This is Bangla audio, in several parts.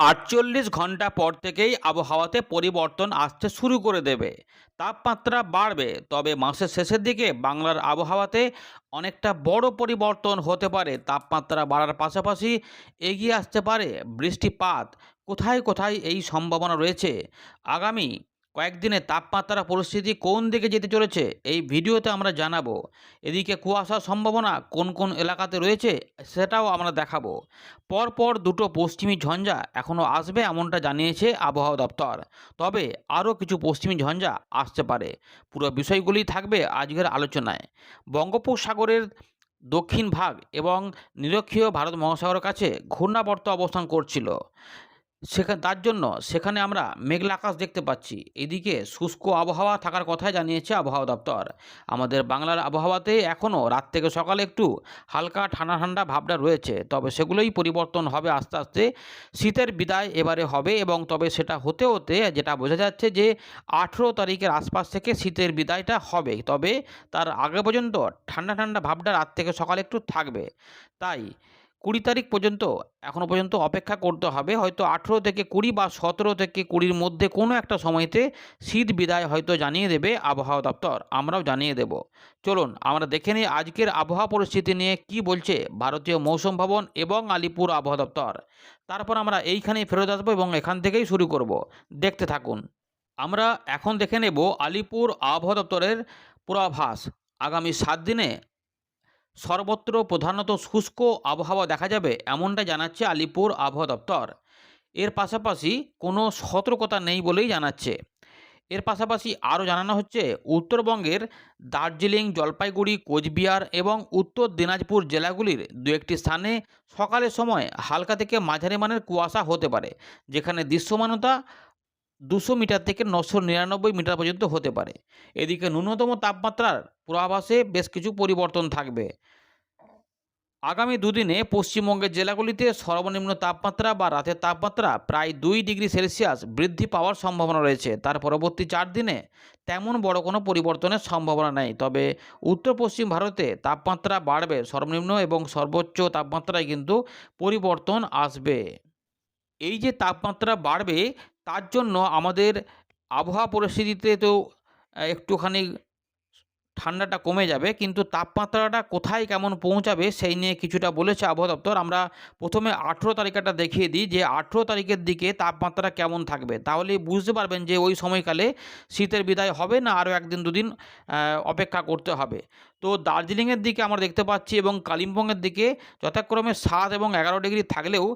আটচল্লিশ ঘণ্টা পর থেকেই আবহাওয়াতে পরিবর্তন আসতে শুরু করে দেবে। তাপমাত্রা বাড়বে, তবে মাসের শেষের দিকে বাংলার আবহাওয়াতে অনেকটা বড় পরিবর্তন হতে পারে। তাপমাত্রা বাড়ার পাশাপাশি এগিয়ে আসতে পারে বৃষ্টিপাত। কোথায় কোথায় এই সম্ভাবনা রয়েছে? আগামী কয়েকদিনে তাপমাত্রা পরিস্থিতি কোন দিকে যেতে চলেছে, এই ভিডিওতে আমরা জানাব। এদিকে কুয়াশার সম্ভাবনা কোন কোন এলাকাতে রয়েছে, সেটাও আমরা দেখাবো। পরপর দুটো পশ্চিমী ঝঞ্ঝা এখনও আসবে এমনটা জানিয়েছে আবহাওয়া দপ্তর। তবে আরও কিছু পশ্চিমী ঝঞ্ঝা আসতে পারে। পুরো বিষয়গুলি থাকবে আজকের আলোচনায়। বঙ্গোপসাগরের দক্ষিণ ভাগ এবং নিরক্ষীয় ভারত মহাসাগরের কাছে ঘূর্ণাবর্ত অবস্থান করছিল। সেখানে, তার জন্য সেখানে আমরা মেঘলা আকাশ দেখতে পাচ্ছি। এদিকে শুষ্ক আবহাওয়া থাকার কথাই জানিয়েছে আবহাওয়া দপ্তর। আমাদের বাংলার আবহাওয়াতে এখনও রাত থেকে সকালে একটু হালকা ঠান্ডা ঠান্ডা ভাবটা রয়েছে, তবে সেগুলোই পরিবর্তন হবে আস্তে আস্তে। শীতের বিদায় এবারে হবে এবং তবে সেটা হতে হতে যেটা বোঝা যাচ্ছে যে আঠেরো তারিখের আশপাশ থেকে শীতের বিদায়টা হবে, তবে তার আগে পর্যন্ত ঠান্ডা ঠান্ডা ভাবটা রাত থেকে সকালে একটু থাকবে। তাই কুড়ি তারিখ পর্যন্ত এখনও পর্যন্ত অপেক্ষা করতে হবে। হয়তো আঠেরো থেকে কুড়ি বা সতেরো থেকে কুড়ির মধ্যে কোনো একটা সময়তে শীত বিদায় হয়তো জানিয়ে দেবে আবহাওয়া দপ্তর। আমরাও জানিয়ে দেব। চলুন, আমরা দেখে নিই আজকের আবহাওয়া পরিস্থিতি নিয়ে কি বলছে ভারতীয় মৌসুম ভবন এবং আলিপুর আবহাওয়া দপ্তর। তারপর আমরা এইখানেই ফেরত আসব এবং এখান থেকেই শুরু করব। দেখতে থাকুন। আমরা এখন দেখে নেব আলিপুর আবহাওয়া দপ্তরের পূর্বাভাস। আগামী সাত দিনে সর্বত্র প্রধানত শুষ্ক আবহাওয়া দেখা যাবে, এমনটা জানাচ্ছে আলিপুর আবহাওয়া দপ্তর। এর পাশাপাশি কোনো সতর্কতা নেই বলেই জানাচ্ছে। এর পাশাপাশি আরও জানানো হচ্ছে, উত্তরবঙ্গের দার্জিলিং, জলপাইগুড়ি, কোচবিহার এবং উত্তর দিনাজপুর জেলাগুলির দু একটি স্থানে সকালের সময় হালকা থেকে মাঝারি মানের কুয়াশা হতে পারে, যেখানে দৃশ্যমানতা দুশো মিটার থেকে নশো নিরানব্বই মিটার পর্যন্ত হতে পারে। এদিকে ন্যূনতম তাপমাত্রার পূর্বাভাসে বেশ কিছু পরিবর্তন থাকবে। আগামী দুদিনে পশ্চিমবঙ্গের জেলাগুলিতে সর্বনিম্ন তাপমাত্রা বা রাতের তাপমাত্রা প্রায় দুই ডিগ্রি সেলসিয়াস বৃদ্ধি পাওয়ার সম্ভাবনা রয়েছে। তার পরবর্তী চার দিনে তেমন বড় কোনো পরিবর্তনের সম্ভাবনা নেই। তবে উত্তর পশ্চিম ভারতে তাপমাত্রা বাড়বে সর্বনিম্ন এবং সর্বোচ্চ তাপমাত্রায় কিন্তু পরিবর্তন আসবে। এই যে তাপমাত্রা বাড়বে, তার জন্য আমাদের আবহাওয়া পরিস্থিতিতে তো একটুখানি ঠান্ডাটা কমে যাবে, কিন্তু তাপমাত্রাটা কোথায় কেমন পৌঁছাবে সেই নিয়ে কিছুটা বলেছে আবহাওয়া দপ্তর। আমরা প্রথমে আঠেরো তারিখটা দেখিয়ে দিই যে আঠেরো তারিখের দিকে তাপমাত্রা কেমন থাকবে। তাহলে বুঝতে পারবেন যে ওই সময়কালে শীতের বিদায় হবে না আরও একদিন দুদিন অপেক্ষা করতে হবে। তো দার্জিলিংয়ের দিকে আমরা দেখতে পাচ্ছি এবং কালিম্পংয়ের দিকে যথাক্রমে সাত এবং এগারো ডিগ্রি থাকলেও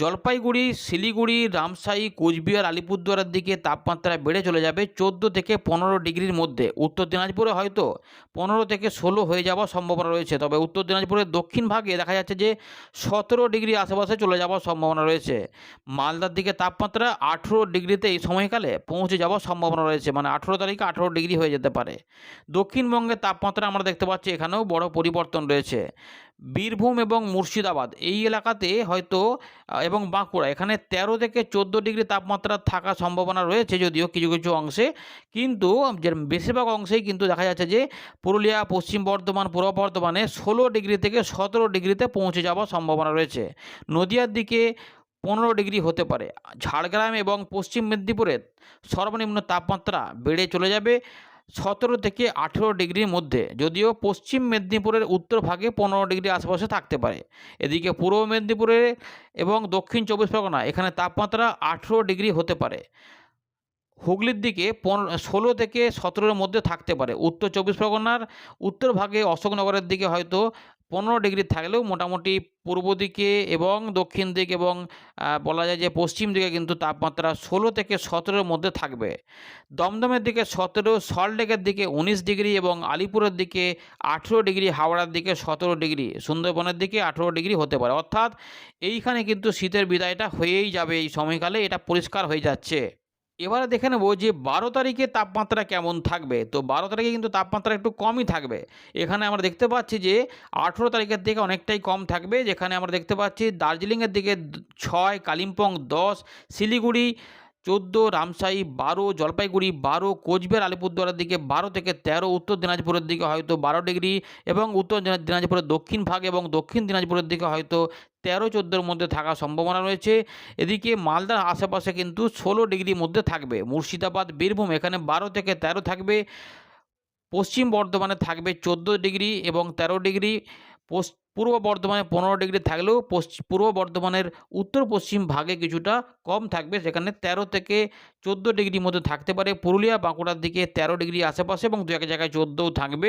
জলপাইগুড়ি, শিলিগুড়ি, রামসাই, কোচবিহার, আলিপুরদুয়ারের দিকে তাপমাত্রা বেড়ে চলে যাবে চোদ্দ থেকে পনেরো ডিগ্রির মধ্যে। উত্তর দিনাজপুরে হয়তো পনেরো থেকে ষোলো হয়ে যাওয়ার সম্ভাবনা রয়েছে, তবে উত্তর দিনাজপুরের দক্ষিণ ভাগে দেখা যাচ্ছে যে সতেরো ডিগ্রি আশেপাশে চলে যাওয়ার সম্ভাবনা রয়েছে। মালদার দিকে তাপমাত্রা আঠেরো ডিগ্রিতে এই সময়কালে পৌঁছে যাওয়ার সম্ভাবনা রয়েছে মানে আঠেরো তারিখে আঠেরো ডিগ্রি হয়ে যেতে পারে। দক্ষিণবঙ্গের তাপমাত্রা আমরা দেখতে পাচ্ছি এখানেও বড় পরিবর্তন রয়েছে। বীরভূম এবং মুর্শিদাবাদ, এই এলাকাতে হয়তো এবং বাঁকুড়া, এখানে তেরো থেকে চোদ্দ ডিগ্রি তাপমাত্রা থাকার সম্ভাবনা রয়েছে যদিও কিছু কিছু অংশে। কিন্তু বেশিরভাগ অংশেই কিন্তু দেখা যাচ্ছে যে, পুরুলিয়া, পশ্চিম বর্ধমান, পূর্ব বর্ধমানে ষোলো ডিগ্রি থেকে সতেরো ডিগ্রিতে পৌঁছে যাওয়ার সম্ভাবনা রয়েছে। নদিয়ার দিকে পনেরো ডিগ্রি হতে পারে। ঝাড়গ্রাম এবং পশ্চিম মেদিনীপুরের সর্বনিম্ন তাপমাত্রা বেড়ে চলে যাবে। সতেরো থেকে আঠেরো ডিগ্রির মধ্যে, যদিও পশ্চিম মেদিনীপুরের উত্তর ভাগে পনেরো ডিগ্রি আশেপাশে থাকতে পারে। এদিকে পূর্ব মেদিনীপুরে এবং দক্ষিণ চব্বিশ পরগনা, এখানে তাপমাত্রা আঠেরো ডিগ্রি হতে পারে। হুগলির দিকে পনেরো ষোলো থেকে সতেরোর মধ্যে থাকতে পারে। উত্তর চব্বিশ পরগনার উত্তর ভাগে অশোকনগরের দিকে হয়তো পনেরো ডিগ্রি থাকলেও মোটামুটি পূর্ব দিকে এবং দক্ষিণ দিক এবং বলা যায় যে পশ্চিম দিকে কিন্তু তাপমাত্রা ষোলো থেকে সতেরোর মধ্যে থাকবে। দমদমের দিকে সতেরো, সল্টলেকের দিকে উনিশ ডিগ্রি এবং আলিপুরের দিকে আঠেরো ডিগ্রি, হাওড়ার দিকে সতেরো ডিগ্রি, সুন্দরবনের দিকে আঠেরো ডিগ্রি হতে পারে। অর্থাৎ এইখানে কিন্তু শীতের বিদায়টা হয়েই যাবে এই সময়কালে, এটা পরিষ্কার হয়ে যাচ্ছে। এবারে দেখে নেব যে বারো তারিখে তাপমাত্রা কেমন থাকবে। তো বারো তারিখে কিন্তু তাপমাত্রা একটু কমই থাকবে। এখানে আমরা দেখতে পাচ্ছি যে আঠেরো তারিখের দিকে অনেকটাই কম থাকবে। যেখানে আমরা দেখতে পাচ্ছি দার্জিলিংয়ের দিকে ছয়, কালিম্পং দশ, শিলিগুড়ি চোদ্দ রামসাই, বারো জলপাইগুড়ি, বারো কোচবিহার, আলিপুরদুয়ারের দিকে বারো থেকে তেরো, উত্তর দিনাজপুরের দিকে হয়তো বারো ডিগ্রি এবং উত্তর দিনাজপুরের দক্ষিণ ভাগ এবং দক্ষিণ দিনাজপুরের দিকে হয়তো তেরো, চোদ্দোর মধ্যে থাকার সম্ভাবনা রয়েছে। এদিকে মালদার আশেপাশে কিন্তু ষোলো ডিগ্রির মধ্যে থাকবে। মুর্শিদাবাদ, বীরভূম এখানে বারো থেকে তেরো থাকবে। পশ্চিম বর্ধমানে থাকবে চোদ্দ ডিগ্রি এবং তেরো ডিগ্রি। পূর্ব বর্ধমানে পনেরো ডিগ্রি থাকলেও পশ্চিম পূর্ব বর্ধমানের উত্তর পশ্চিম ভাগে কিছুটা কম থাকবে। সেখানে তেরো থেকে চোদ্দ ডিগ্রির মধ্যে থাকতে পারে। পুরুলিয়া, বাঁকুড়ার দিকে তেরো ডিগ্রি আশেপাশে এবং দু এক জায়গায় চোদ্দোও থাকবে।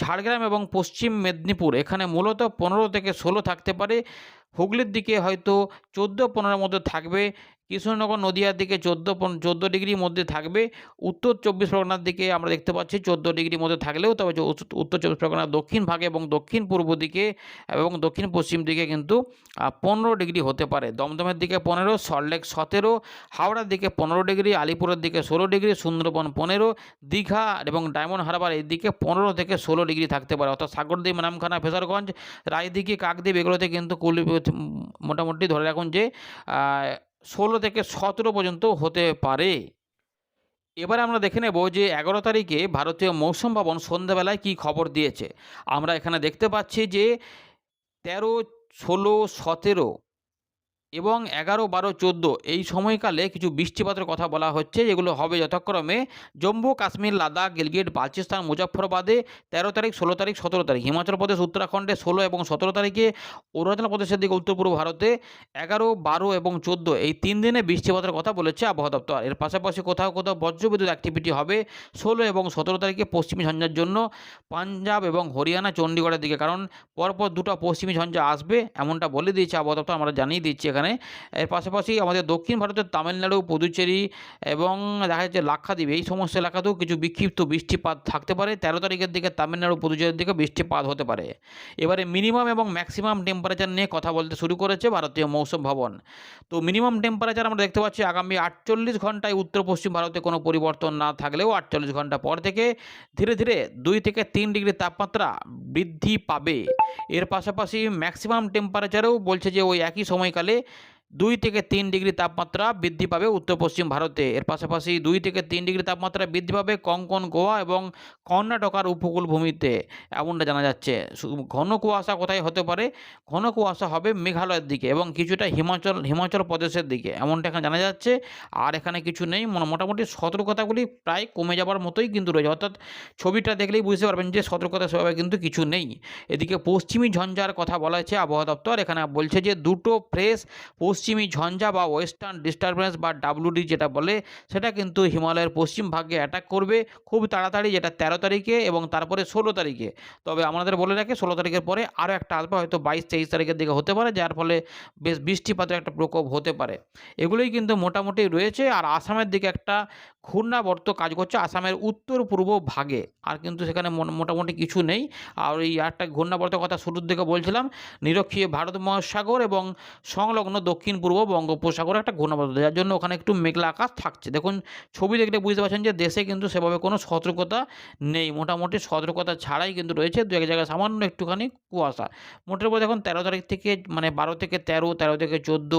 ঝাড়গ্রাম এবং পশ্চিম মেদিনীপুর, এখানে মূলত পনেরো থেকে ষোলো থাকতে পারে। হুগলির দিকে হয়তো চোদ্দ পনেরোর মধ্যে থাকবে, কৃষ্ণনগর, নদিয়ার দিকে চোদ্দ চোদ্দ ডিগ্রির মধ্যে থাকবে, উত্তর চব্বিশ পরগনার দিকে আমরা দেখতে পাচ্ছি চোদ্দ ডিগ্রির মধ্যে থাকলেও তবে উত্তর চব্বিশ পরগনার দক্ষিণ ভাগে এবং দক্ষিণ পূর্ব দিকে এবং দক্ষিণ পশ্চিম দিকে কিন্তু পনেরো ডিগ্রি হতে পারে। দমদমের দিকে পনেরো সল্টলেক সতেরো, হাওড়ার দিকে পনেরো ডিগ্রি, আলিপুরের দিকে ষোলো ডিগ্রি, সুন্দরবন পনেরো, দীঘা এবং ডায়মন্ড হারবার এই দিকে পনেরো থেকে ষোলো ডিগ্রি থাকতে পারে। অর্থাৎ সাগরদ্বীপ, নামখানা ফেজারগঞ্জ রায়দিঘি, কাকদ্বীপ এগুলোতে কিন্তু কুলি মোটামুটি ধরে রাখুন যে ষোলো থেকে সতেরো পর্যন্ত হতে পারে। এবারে আমরা দেখে নেব যে এগারো তারিখে ভারতীয় মৌসুম ভবন সন্ধ্যাবেলায় কী খবর দিয়েছে। আমরা এখানে দেখতে পাচ্ছি যে, তেরো, ষোলো, সতেরো এবং এগারো, বারো, চোদ্দ এই সময়কালে কিছু বৃষ্টিপাতের কথা বলা হচ্ছে, যেগুলো হবে যথাক্রমে জম্মু, কাশ্মীর, লাদাখ, গিলগিট, বালচিস্তান, মুজফ্ফরবাদে তেরো তারিখ, ষোলো তারিখ, সতেরো তারিখ, হিমাচল প্রদেশ, উত্তরাখণ্ডে ষোলো এবং সতেরো তারিখে অরুণাচল প্রদেশের দিকে উত্তর পূর্ব ভারতে এগারো, বারো এবং চোদ্দ এই তিন দিনে বৃষ্টিপাতের কথা বলেছে আবহাওয়া দপ্তর। এর পাশাপাশি কোথাও কোথাও বজ্রবিদ্যুৎ অ্যাক্টিভিটি হবে ষোলো এবং সতেরো তারিখে পশ্চিমী ঝঞ্ঝার জন্য পাঞ্জাব এবং হরিয়ানা চণ্ডীগড়ের দিকে, কারণ পরপর দুটো পশ্চিমী ঝঞ্ঝা আসবে, এমনটা বলে দিয়েছে আবহাওয়া দপ্তর, আমরা জানিয়ে দিচ্ছি এখানে। এর পাশাপাশি আমাদের দক্ষিণ ভারতের তামিলনাড়ু, পুদুচেরি এবং দেখা যাচ্ছে লাক্ষাদ্বীপ। এই সমস্ত এলাকাতেও কিছু বিক্ষিপ্ত বৃষ্টিপাত থাকতে পারে। তেরো তারিখের দিকে তামিলনাড়ু, পুদুচেরির দিকে বৃষ্টিপাত হতে পারে। এবারে মিনিমাম এবং ম্যাক্সিমাম টেম্পারেচার নিয়ে কথা বলতে শুরু করেছে ভারতীয় মৌসুম ভবন। তো মিনিমাম টেম্পারেচার আমরা দেখতে পাচ্ছি আগামী আটচল্লিশ ঘন্টায় উত্তর পশ্চিম ভারতে কোনো পরিবর্তন না থাকলেও আটচল্লিশ ঘণ্টা পর থেকে ধীরে ধীরে দুই থেকে তিন ডিগ্রি তাপমাত্রা বৃদ্ধি পাবে। এর পাশাপাশি ম্যাক্সিমাম টেম্পারেচারেও বলছে যে ওই একই সময়কালে দুই থেকে তিন ডিগ্রি তাপমাত্রা বৃদ্ধি পাবে উত্তর পশ্চিম ভারতে। এর পাশাপাশি দুই থেকে তিন ডিগ্রি তাপমাত্রা বৃদ্ধি পাবে কঙ্কন, গোয়া এবং কর্ণাটকার উপকূল ভূমিতে, এমনটা জানা যাচ্ছে। ঘন কুয়াশা কোথায় হতে পারে? ঘন কুয়াশা হবে মেঘালয়ের দিকে এবং কিছুটা হিমাচল হিমাচল প্রদেশের দিকে, এমনটা এখানে জানা যাচ্ছে। আর এখানে কিছু নেই মোটা- মোটামুটি সতর্কতাগুলি প্রায় কমে যাবার মতোই কিন্তু রয়েছে। অর্থাৎ ছবিটা দেখলেই বুঝতে পারবেন যে সতর্কতা সেভাবে কিন্তু কিছু নেই। এদিকে পশ্চিমী ঝঞ্ঝার কথা বলা হয়েছে আবহাওয়া দপ্তর। এখানে বলছে যে দুটো ফ্রেশ পশ্চিমী ঝঞ্ঝা বা ওয়েস্টার্ন ডিস্টারবেন্স বা ডাব্লুডি যেটা বলে, সেটা কিন্তু হিমালয়ের পশ্চিম ভাগে অ্যাটাক করবে খুব তাড়াতাড়ি যেটা তেরো তারিখে এবং তারপরে ষোলো তারিখে। তবে আমাদের বলে রাখে, ষোলো তারিখের পরে আরও একটা আসবে, হয়তো বাইশ, তেইশ তারিখের দিকে হতে পারে, যার ফলে বেশ বৃষ্টিপাতের একটা প্রকোপ হতে পারে। এগুলোই কিন্তু মোটামুটি রয়েছে আর আসামের দিকে একটা ঘূর্ণাবর্ত কাজ করছে আসামের উত্তর পূর্ব ভাগে। আর কিন্তু সেখানে মোটামুটি কিছু নেই। আর এই একটা ঘূর্ণাবর্তের কথা শুরুর দিকে বলছিলাম, নিরক্ষীয় ভারত মহাসাগর এবং সংলগ্ন দক্ষিণ পূর্ব বঙ্গোপসাগরে একটা ঘূর্ণাবর্ত। যার জন্য ওখানে একটু মেঘলা আকাশ থাকছে। দেখুন, ছবি দেখলে বুঝতে পারছেন যে দেশে কিন্তু সেভাবে কোনো সতর্কতা নেই। মোটামুটি সতর্কতা ছাড়াই কিন্তু রয়েছে। দু এক জায়গায় সামান্য একটুখানি কুয়াশা। মোটের উপর দেখুন, তেরো তারিখ থেকে মানে বারো থেকে তেরো তেরো থেকে চোদ্দ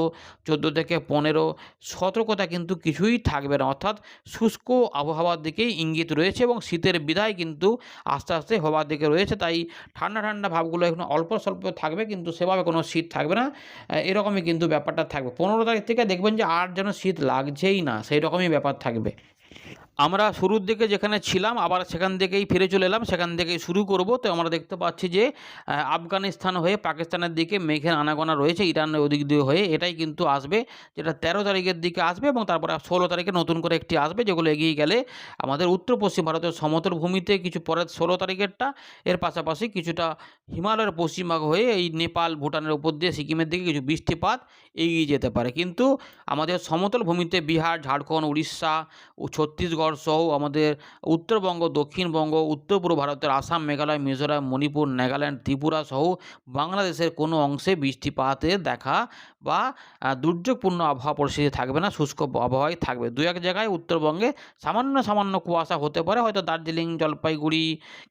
চোদ্দ থেকে পনেরো সতর্কতা কিন্তু কিছুই থাকবে না। অর্থাৎ শুষ্ক আবহাওয়ার দিকেই ইঙ্গিত রয়েছে এবং শীতের বিদায় কিন্তু আস্তে আস্তে হওয়ার দিকে রয়েছে। তাই ঠান্ডা ঠান্ডা ভাবগুলো এখন অল্প স্বল্প থাকবে কিন্তু সেভাবে কোনো শীত থাকবে না। এরকমই কিন্তু ব্যাপারটা থাকবে। পনেরো তারিখ থেকে দেখবেন যে আর যেন শীত লাগছেই না সেই রকমই ব্যাপার থাকবে। আমরা শুরুর দিকে যেখানে ছিলাম, আবার সেখান থেকেই ফিরে চলে এলাম। সেখান থেকেই শুরু করব। তো আমরা দেখতে পাচ্ছি যে আফগানিস্তান হয়ে পাকিস্তানের দিকে মেঘের আনাগোনা রয়েছে ইরানের ওদিক দিয়ে হয়ে। এটাই কিন্তু আসবে, যেটা তেরো তারিখের দিকে আসবে এবং তারপরে ষোলো তারিখে নতুন করে একটি আসবে, যেগুলো এগিয়ে গেলে আমাদের উত্তর পশ্চিম ভারতের সমতল ভূমিতে কিছু পরের ষোলো তারিখেরটা, এর পাশাপাশি কিছুটা হিমালয়ের পশ্চিমভাগ হয়ে এই নেপাল, ভুটানের উপর দিয়ে সিকিমের দিকে কিছু বৃষ্টিপাত এগিয়ে যেতে পারে। কিন্তু আমাদের সমতল ভূমিতে বিহার, ঝাড়খণ্ড, উড়িষ্যা ও ছত্তিশগড় চণ্ডীগড় সহ আমাদের উত্তরবঙ্গ, দক্ষিণবঙ্গ উত্তর পূর্ব ভারতের আসাম, মেঘালয়, মিজোরাম, মণিপুর, নাগাল্যান্ড, ত্রিপুরা সহ বাংলাদেশের কোনো অংশে বৃষ্টিপাতের দেখা বা দুর্যোগপূর্ণ আবহাওয়া পরিস্থিতি থাকবে না, শুষ্ক আবহাওয়াই থাকবে। দু এক জায়গায় উত্তরবঙ্গে সামান্য সামান্য কুয়াশা হতে পারে, হয়তো দার্জিলিং, জলপাইগুড়ি,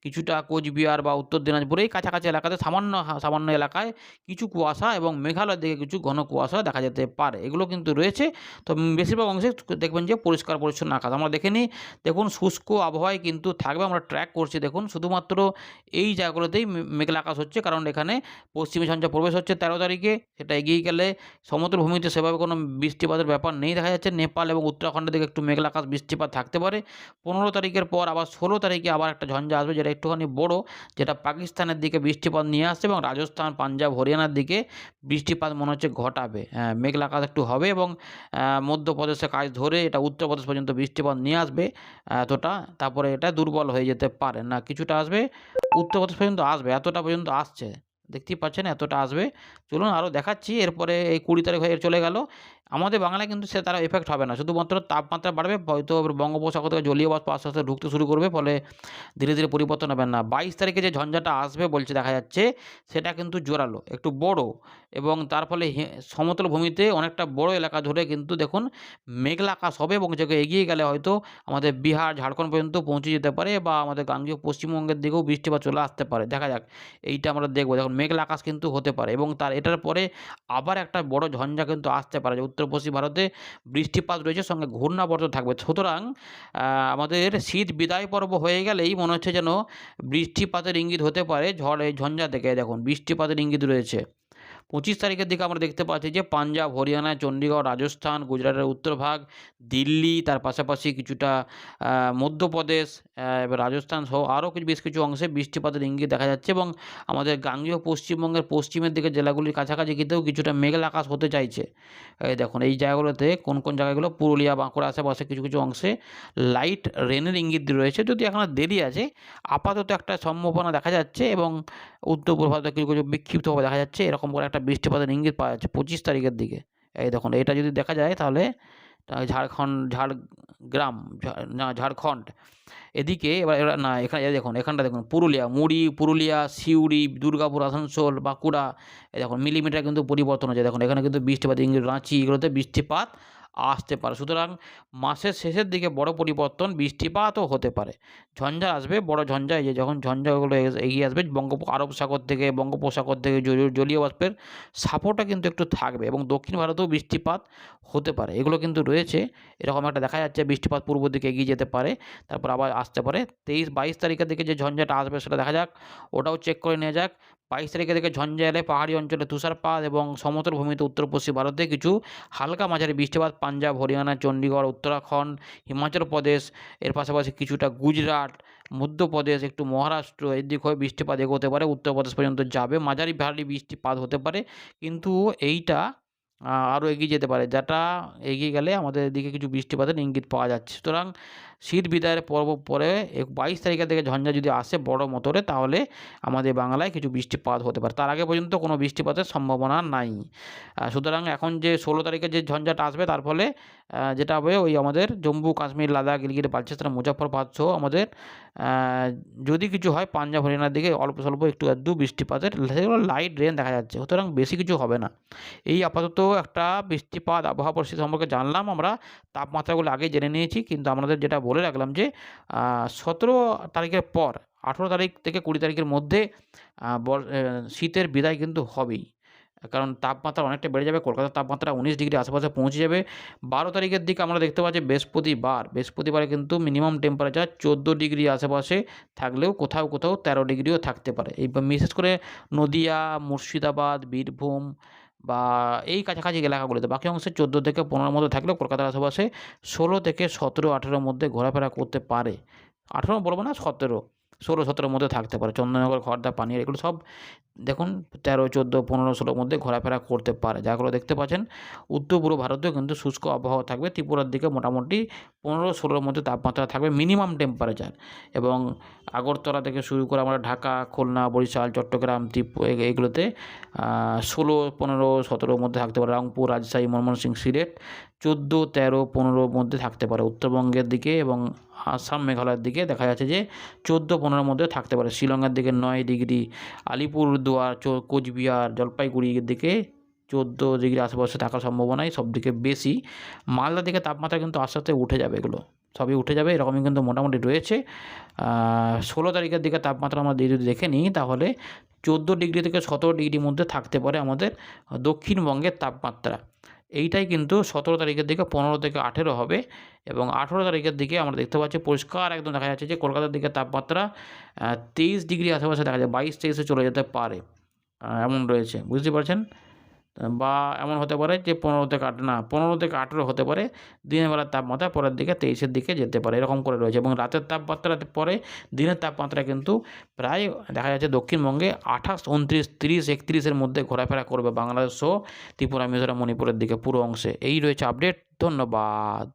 কিছুটা কোচবিহার বা উত্তর দিনাজপুর, এই কাছাকাছি এলাকাতে সামান্য সামান্য এলাকায় কিছু কুয়াশা এবং মেঘালয়ের দিকে কিছু ঘন কুয়াশা দেখা যেতে পারে। এগুলো কিন্তু রয়েছে। তো বেশিরভাগ অংশে দেখবেন যে পরিষ্কার পরিচ্ছন্ন আকাশ। আমরা দেখে নিই দেখুন শুষ্ক আবহাওয়ায় কিন্তু থাকবে, আমরা ট্র্যাক করছি। দেখুন, শুধুমাত্র এই জায়গাগুলোতেই মেঘলা আকাশ হচ্ছে, কারণ এখানে পশ্চিমী ঝঞ্ঝা প্রবেশ হচ্ছে তেরো তারিখে। সেটা এগিয়ে গেলে সমতল ভূমিতে সেভাবে কোনো বৃষ্টিপাতের ব্যাপার নেই। দেখা যাচ্ছে নেপাল এবং উত্তরাখণ্ডের দিকে একটু মেঘলা আকাশ বৃষ্টিপাত থাকতে পারে। পনেরো তারিখের পর আবার ষোলো তারিখে আবার একটা ঝঞ্ঝা আসবে, যেটা একটুখানি বড়, যেটা পাকিস্তানের দিকে বৃষ্টিপাত নিয়ে আসছে এবং রাজস্থান, পাঞ্জাব, হরিয়ানার দিকে বৃষ্টিপাত মনে হচ্ছে ঘটাবে। হ্যাঁ মেঘলা আকাশ একটু হবে এবং মধ্যপ্রদেশে কাজ ধরে এটা উত্তরপ্রদেশ পর্যন্ত বৃষ্টিপাত নিয়ে আসবে। এতটা, তারপরে এটা দুর্বল হয়ে যেতে পারে না। কিছুটা আসবে উত্তরপ্রদেশ পর্যন্ত আসবে, এতটা পর্যন্ত আসছে। দেখতেই পাচ্ছেন, এতটা আসবে। চলুন আরও দেখাচ্ছি, এরপরে এই কুড়ি তারিখ হয়ে চলে গেল। আমাদের বাংলায় কিন্তু সে তারা এফেক্ট হবে না। শুধুমাত্র তাপমাত্রা বাড়বে, হয়তো বঙ্গোপসাগর থেকে জলীয় বাষ্প আস্তে আস্তে ঢুকতে শুরু করবে, ফলে ধীরে ধীরে পরিবর্তন হবে না। বাইশ তারিখে যে ঝঞ্ঝাটা আসবে বলছে দেখা যাচ্ছে, সেটা কিন্তু জোরালো, একটু বড়। এবং তার ফলে সমতল ভূমিতে অনেকটা বড় এলাকা ধরে কিন্তু দেখুন মেঘলা আকাশ হবে এবং যেগুলো এগিয়ে গেলে হয়তো আমাদের বিহার, ঝাড়খণ্ড পর্যন্ত পৌঁছে যেতে পারে বা আমাদের গাঙ্গীয় পশ্চিমবঙ্গের দিকেও বৃষ্টিপাত চলে আসতে পারে। দেখা যাক, এইটা আমরা দেখব। দেখুন, মেঘলা আকাশ কিন্তু হতে পারে এবং তার, এটার পরে আবার একটা বড় ঝঞ্ঝা কিন্তু আসতে পারে। যে উত্তর পশ্চিম ভারতে বৃষ্টিপাত রয়েছে, সঙ্গে ঘূর্ণাবর্ত থাকবে। সুতরাং আমাদের শীত বিদায় পর্ব হয়ে গেলেই মনে হচ্ছে যেন বৃষ্টিপাতের ইঙ্গিত হতে পারে ঝড়, এই ঝঞ্ঝা থেকে। দেখুন, বৃষ্টিপাতের ইঙ্গিত রয়েছে। পঁচিশ তারিখের দিকে আমরা দেখতে পাচ্ছি যে পাঞ্জাব, হরিয়ানা চণ্ডীগড় রাজস্থান, গুজরাটের উত্তরভাগ, দিল্লি, তার পাশাপাশি কিছুটা মধ্যপ্রদেশ এবার রাজস্থান সহ আরও কিছু, বেশ কিছু অংশে বৃষ্টিপাতের ইঙ্গিত দেখা যাচ্ছে এবং আমাদের গাঙ্গীয় পশ্চিমবঙ্গের পশ্চিমের দিকে জেলাগুলির কাছাকাছি কিন্তু কিছুটা মেঘলা আকাশ হতে চাইছে। দেখুন, এই জায়গাগুলোতে কোন কোন জায়গাগুলো, পুরুলিয়া বাঁকুড়া আশেপাশে কিছু কিছু অংশে লাইট রেনের ইঙ্গিত রয়েছে। যদি এখনও দেরি আছে, আপাতত একটা সম্ভাবনা দেখা যাচ্ছে এবং উত্তর পূর্ব কিছু কিছু বিক্ষিপ্তভাবে দেখা যাচ্ছে, এরকম করে একটা বৃষ্টিপাতের ইঙ্গিত পাওয়া যাচ্ছে পঁচিশ তারিখের দিকে। এই দেখুন, এটা যদি দেখা যায় তাহলে ঝাড়খণ্ড, ঝাড়গ্রাম না, ঝাড়খণ্ড। এদিকে এবার এবার না, এখানে দেখুন, এখানটা দেখুন, পুরুলিয়া, মুড়ি, পুরুলিয়া, সিউড়ি, দুর্গাপুর, আসানসোল, বাঁকুড়া, এই দেখুন, মিলিমিটার কিন্তু পরিবর্তন হচ্ছে। দেখুন, এখানে কিন্তু বৃষ্টিপাত ইংরেজি রাঁচি, এগুলোতে বৃষ্টিপাত আসতে পারে। সুতরাং মাসের শেষের দিকে বড় পরিবর্তন বৃষ্টিপাতও হতে পারে। ঝঞ্ঝা আসবে, বড় ঝঞ্ঝা যে যখন ঝঞ্ঝাগুলো এগিয়ে আসবে, বঙ্গোপ, আরব সাগর থেকে, বঙ্গোপসাগর থেকে জলীয়- বাষ্পের সাপোর্টটা কিন্তু একটু থাকবে এবং দক্ষিণ ভারতেও বৃষ্টিপাত হতে পারে। এগুলো কিন্তু রয়েছে। এরকম একটা দেখা যাচ্ছে বৃষ্টিপাত পূর্ব দিকে এগিয়ে যেতে পারে, তারপর আবার আসতে পারে। তেইশ, বাইশ তারিখের দিকে যে ঝঞ্ঝাটা আসবে সেটা দেখা যাক, ওটাও চেক করে নেওয়া যাক। বাইশ তারিখে দিকে ঝঞ্ঝালে পাহাড়ি অঞ্চলে তুষারপাত এবং সমতল ভূমিতে উত্তর পশ্চিম ভারতে কিছু হালকা মাঝারি বৃষ্টিপাত, পাঞ্জাব, হরিয়ানা চণ্ডীগড় উত্তরাখণ্ড, হিমাচল প্রদেশ, এর পাশাপাশি কিছুটা গুজরাট, মধ্যপ্রদেশ, একটু মহারাষ্ট্র, এর দিক হয়ে বৃষ্টিপাত এগোতে পারে, উত্তরপ্রদেশ পর্যন্ত যাবে। মাঝারি ভারী বৃষ্টিপাত হতে পারে, কিন্তু এইটা আরও এগিয়ে যেতে পারে। যেটা এগিয়ে গেলে আমাদের এদিকে কিছু বৃষ্টিপাতের ইঙ্গিত পাওয়া যাচ্ছে। সুতরাং শীত বিদায়ের পর্ব পরে বাইশ তারিখের দিকে ঝঞ্ঝা যদি আসে বড় মতরে, তাহলে আমাদের বাংলায় কিছু বৃষ্টিপাত হতে পারে। তার আগে পর্যন্ত কোনো বৃষ্টিপাতের সম্ভাবনা নাই। সুতরাং এখন যে ষোলো তারিখে যে ঝঞ্ঝাটা আসবে, তার ফলে যেটা হবে ওই আমাদের জম্মু, কাশ্মীর, লাদাখ গিলগিরি বালচিস্তান মুজাফরবাদ সহ আমাদের যদি কিছু হয় পাঞ্জাব, হরিয়ানার দিকে অল্প স্বল্প একটু আধটু বৃষ্টিপাতের সেগুলো লাইট রেন দেখা যাচ্ছে। সুতরাং বেশি কিছু হবে না। এই আপাতত একটা বৃষ্টিপাত, আবহাওয়া পরিস্থিতি সম্পর্কে জানলাম আমরা। তাপমাত্রাগুলো আগে জেনে নিয়েছি, কিন্তু আমাদের যেটা বলে রাখলাম যে সতেরো তারিখের পর, আঠেরো তারিখ থেকে কুড়ি তারিখের মধ্যে শীতের বিদায় কিন্তু হবেই। কারণ তাপমাত্রা অনেকটা বেড়ে যাবে কলকাতার তাপমাত্রা উনিশ ডিগ্রি আশেপাশে পৌঁছে যাবে। বারো তারিখের দিকে আমরা দেখতে পাচ্ছি বৃহস্পতিবার, বৃহস্পতিবারে কিন্তু মিনিমাম টেম্পারেচার চোদ্দ ডিগ্রি আশেপাশে থাকলেও কোথাও কোথাও তেরো ডিগ্রিও থাকতে পারে। এই বিশেষ করে নদিয়া, মুর্শিদাবাদ, বীরভূম বা এই কাছাকাছি এলাকাগুলিতে। বাকি অংশে চোদ্দ থেকে পনেরোর মধ্যে থাকলেও কলকাতার আশেপাশে ষোলো থেকে সতেরো, আঠেরোর মধ্যে ঘোরাফেরা করতে পারে। আঠেরো বলব না, সতেরো। ষোলো সতেরোর মধ্যে থাকতে পারে। চন্দননগর খড়দা পানির এগুলো সব দেখুন তেরো, চোদ্দ, পনেরো, ষোলোর মধ্যে ঘোরাফেরা করতে পারে। যাগুলো দেখতে পাচ্ছেন, উত্তর পূর্ব ভারতেও কিন্তু শুষ্ক আবহাওয়া থাকবে। ত্রিপুরার দিকে মোটামুটি পনেরো ষোলোর মধ্যে তাপমাত্রা থাকবে মিনিমাম টেম্পারেচার। এবং আগরতলা থেকে শুরু করে আমরা ঢাকা, খুলনা, বরিশাল, চট্টগ্রাম এগুলোতে ষোলো, পনেরো, সতেরোর মধ্যে থাকতে পারে। রংপুর, রাজশাহী, ময়মনসিংহ, সিলেট চোদ্দ, তেরো, পনেরোর মধ্যে থাকতে পারে। উত্তরবঙ্গের দিকে এবং আসাম, মেঘালয়ের দিকে দেখা যাচ্ছে যে চোদ্দ, পনেরোর মধ্যে থাকতে পারে। শিলংয়ের দিকে নয় ডিগ্রি, আলিপুরদুয়ার কোচবিহার, জলপাইগুড়ির দিকে চোদ্দ ডিগ্রি আশেপাশে থাকার সম্ভাবনাই সব দিকে বেশি। মালদার দিকে তাপমাত্রা কিন্তু আস্তে আস্তে উঠে যাবে এগুলো, সবই উঠে যাবে, এরকমই কিন্তু মোটামুটি রয়েছে। ষোলো তারিখের দিকে তাপমাত্রা আমরা যদি দেখে নিই, তাহলে চোদ্দ ডিগ্রি থেকে সতেরো ডিগ্রির মধ্যে থাকতে পারে আমাদের দক্ষিণবঙ্গের তাপমাত্রা। এইটাই কিন্তু সতেরো তারিখের দিকে পনেরো থেকে আঠেরো হবে এবং আঠেরো তারিখের দিকে আমরা দেখতে পাচ্ছি পরিষ্কার একদম দেখা যাচ্ছে যে কলকাতার দিকে তাপমাত্রা তেইশ ডিগ্রি আশেপাশে দেখা যায়, বাইশ তেইশে চলে যেতে পারে। এমন রয়েছে, বুঝতে পারছেন? বা এমন হতে পারে যে পনেরো থেকে আট, না, পনেরো থেকে আঠেরো হতে পারে। দিনের বেলার তাপমাত্রা পরের দিকে তেইশের দিকে যেতে পারে, এরকম করে রয়েছে। এবং রাতের তাপমাত্রা পরে দিনের তাপমাত্রা কিন্তু প্রায় দেখা যাচ্ছে দক্ষিণবঙ্গে আঠাশ, উনত্রিশ, তিরিশ, একত্রিশের মধ্যে ঘোরাফেরা করবে বাংলাদেশ সহ ত্রিপুরা, মিজোরাম, মণিপুরের দিকে পুরো অংশে। এই রয়েছে আপডেট, ধন্যবাদ।